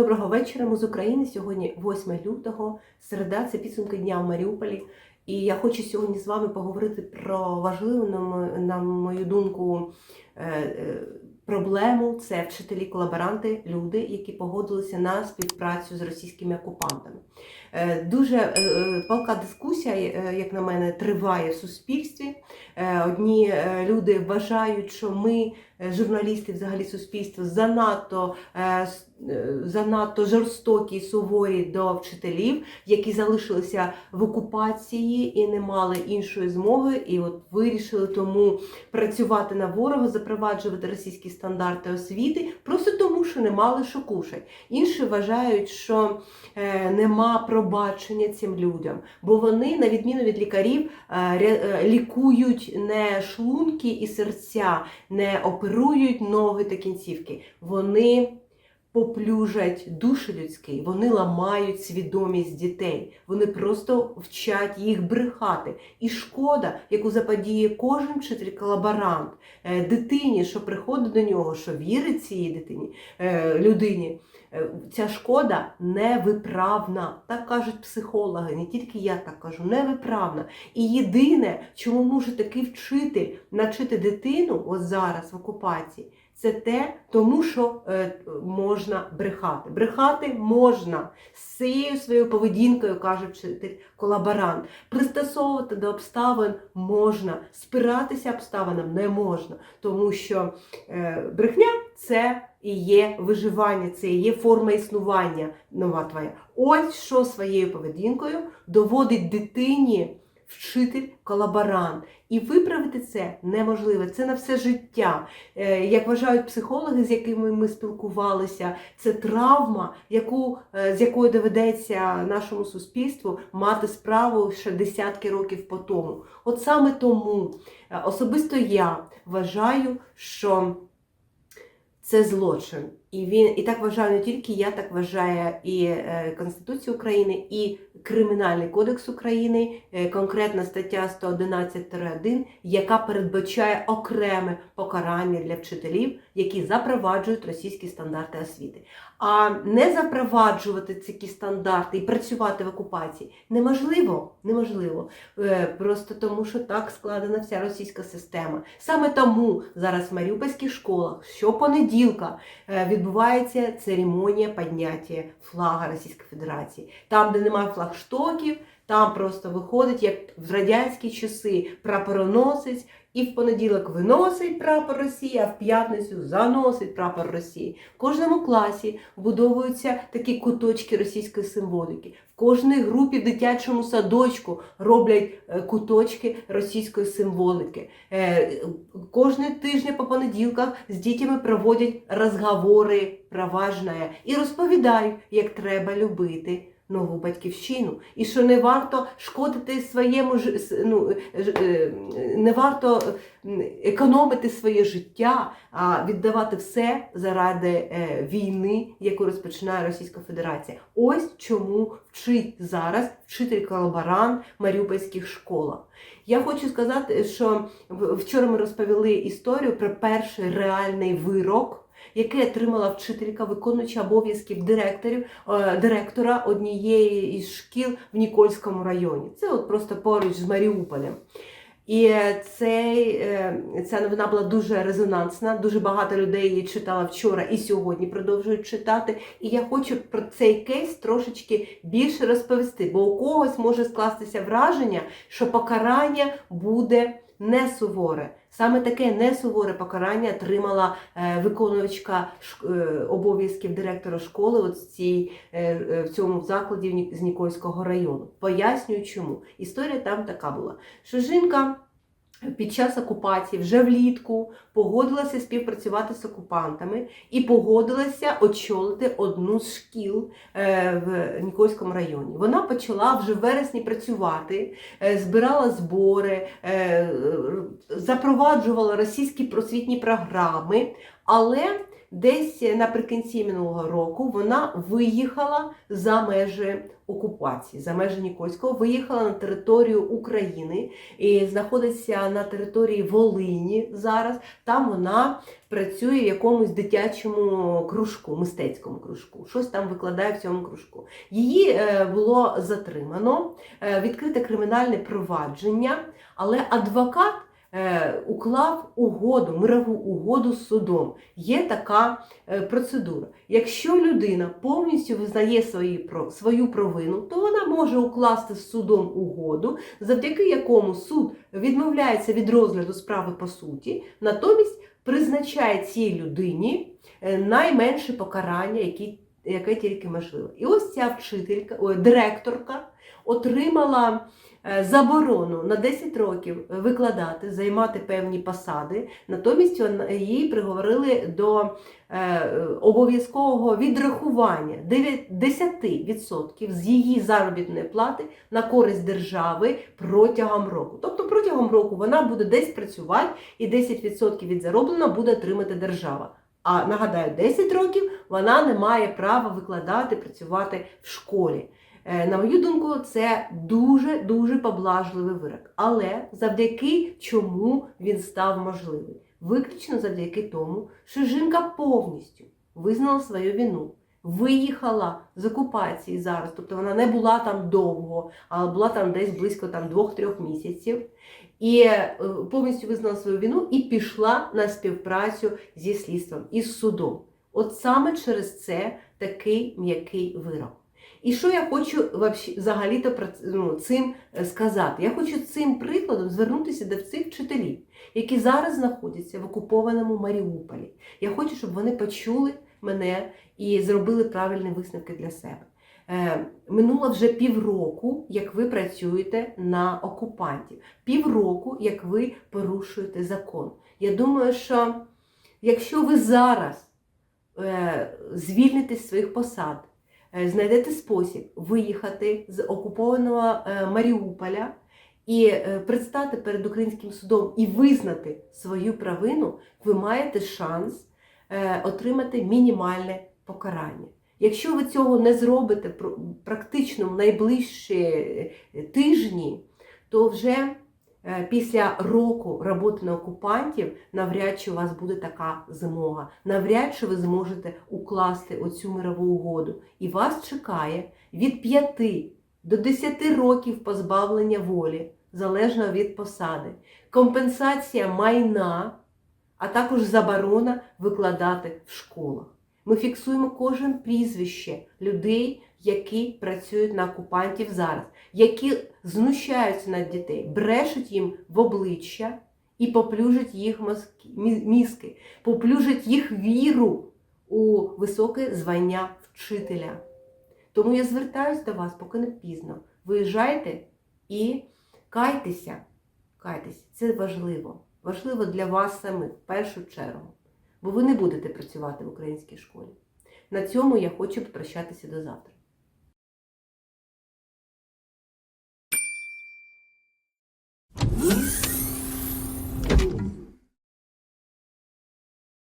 Доброго вечора. Ми з України. Сьогодні 8 лютого, середа, це підсумки дня в Маріуполі. І я хочу сьогодні з вами поговорити про важливу, на мою думку, е, е, проблему. Це вчителі-колаборанти, люди, які погодилися на співпрацю з російськими окупантами. Е, Дуже палка дискусія, як на мене, триває в суспільстві. Одні люди вважають, що ми, журналісти, взагалі суспільство, занадто, е, е, занадто жорстокі і суворі до вчителів, які залишилися в окупації і не мали іншої змоги, і от вирішили тому працювати на ворога, запроваджувати російські стандарти освіти, просто тому, що не мали що кушать. Інші вважають, що е, нема пробачення цим людям, бо вони, на відміну від лікарів, е, е, лікують не шлунки і серця, не оперують ноги та кінцівки. Вони поплюжать душі людські, вони ламають свідомість дітей, вони просто вчать їх брехати. І шкода, яку заподіє кожен вчитель колаборант е, дитині, що приходить до нього, що вірить цій дитині, е, людині. е, Ця шкода невиправна, так кажуть психологи, не тільки я так кажу, невиправна. І єдине, чому може такий вчитель навчити дитину от зараз в окупації, це те, тому що е, можна брехати. Брехати можна з цією своєю поведінкою, каже вчитель колаборант. Пристосовувати до обставин можна, спиратися обставинам не можна, тому що е, брехня це і є виживання, це і є форма існування нова твоя. Ось що своєю поведінкою доводить дитині вчитель колаборант. І виправити це неможливо. Це на все життя. Е, Як вважають психологи, з якими ми спілкувалися, це травма, яку, е, з якою доведеться нашому суспільству мати справу ще десятки років по тому. От саме тому е, особисто я вважаю, що це злочин. І він і так вважаю не тільки я, так вважає і е, Конституція України, і Кримінальний кодекс України, е, конкретна стаття 111-1, яка передбачає окреме покарання для вчителів, які запроваджують російські стандарти освіти. А не запроваджувати ці стандарти і працювати в окупації неможливо. Неможливо. Е, Просто тому, що так складена вся російська система. Саме тому зараз в маріупольських школах щопонеділка е, відбувається церемонія підняття флага Російської Федерації. Там, де немає флагштоків, там просто виходить, як в радянські часи, прапороносець, і в понеділок виносить прапор Росії, а в п'ятницю заносить прапор Росії. В кожному класі вбудовуються такі куточки російської символіки. В кожній групі дитячому садочку роблять е, куточки російської символіки. Е, Кожного тижня по понеділках з дітьми проводять розговори про важне і розповідають, як треба любити нову батьківщину, і що не варто шкодити своєму ж- ну, е, не варто економити своє життя, а віддавати все заради е, війни, яку розпочинає Російська Федерація. Ось чому вчить зараз вчитель колаборант маріупольських школах. Я хочу сказати, що вчора ми розповіли історію про перший реальний вирок. Який отримала вчителька, виконуюча обов'язків директорів, е, директора однієї із шкіл в Нікольському районі. Це от просто поруч з Маріуполем. І цей, е, ця новина була дуже резонансна. Дуже багато людей її читала вчора і сьогодні продовжують читати. І я хочу про цей кейс трошечки більше розповісти, бо у когось може скластися враження, що покарання буде не суворе. Саме таке несуворе покарання отримала е, виконувачка е, обов'язків директора школи от в, цій, е, в цьому закладі з Нікольського району. Пояснюю, чому. Історія там така була, що жінка під час окупації вже влітку погодилася співпрацювати з окупантами і погодилася очолити одну з шкіл е, в Нікольському районі. Вона почала вже в вересні працювати, е, збирала збори, е, запроваджувала російські просвітні програми. Але десь наприкінці минулого року вона виїхала за межі окупації, за межі Нікольського, виїхала на територію України і знаходиться на території Волині зараз. Там вона працює в якомусь дитячому кружку, мистецькому кружку. Щось там викладає в цьому кружку. Її е, було затримано, е, відкрите кримінальне провадження, але адвокат уклав угоду, мирову угоду з судом. Є така е, процедура. Якщо людина повністю визнає свої, свою провину, то вона може укласти з судом угоду, завдяки якому суд відмовляється від розгляду справи по суті, натомість призначає цій людині е, найменше покарання, які, яке тільки можливо. І ось ця вчителька, ой, директорка отримала е, заборону на 10 років викладати, займати певні посади. Натомість її приговорили до е, обов'язкового відрахування 10% з її заробітної плати на користь держави протягом року. Тобто протягом року вона буде десь працювати і 10% від заробленого буде отримати держава. А нагадаю, 10 років вона не має права викладати, працювати в школі. Е, На мою думку, це дуже дуже поблажливий вирок. Але завдяки чому він став можливий? Виключно завдяки тому, що жінка повністю визнала свою вину, виїхала з окупації зараз, тобто вона не була там довго, а була там десь близько там двох-трьох місяців. І е, повністю визнала свою вину і пішла на співпрацю зі слідством із судом. От саме через це такий м'який вирок. І що я хочу взагалі-то ну, цим е, сказати? Я хочу цим прикладом звернутися до цих вчителів, які зараз знаходяться в окупованому Маріуполі. Я хочу, щоб вони почули мене і зробили правильні висновки для себе. Е, минуло вже півроку, як ви працюєте на окупантів, півроку, як ви порушуєте закон. Я думаю, що якщо ви зараз е, звільнитесь з своїх посад, знайдете спосіб виїхати з окупованого е, Маріуполя і е, предстати перед українським судом і визнати свою провину, ви маєте шанс е, отримати мінімальне покарання. Якщо ви цього не зробите практично в найближчі е, тижні, то вже е, після року роботи на окупантів навряд чи у вас буде така змога. Навряд чи ви зможете укласти оцю мирову угоду. І вас чекає від 5 до 10 років позбавлення волі, залежно від посади, компенсація майна, а також заборона викладати в школах. Ми фіксуємо кожен прізвище людей, які працюють на окупантів зараз, які знущаються над дітей, брешуть їм в обличчя і поплюжать їх мізки, поплюжать їх віру у високе звання вчителя. Тому я звертаюся до вас, поки не пізно. Виїжджайте і кайтеся. Кайтеся. Це важливо. Важливо для вас самих в першу чергу. Бо ви не будете працювати в українській школі. На цьому я хочу попрощатися до завтра.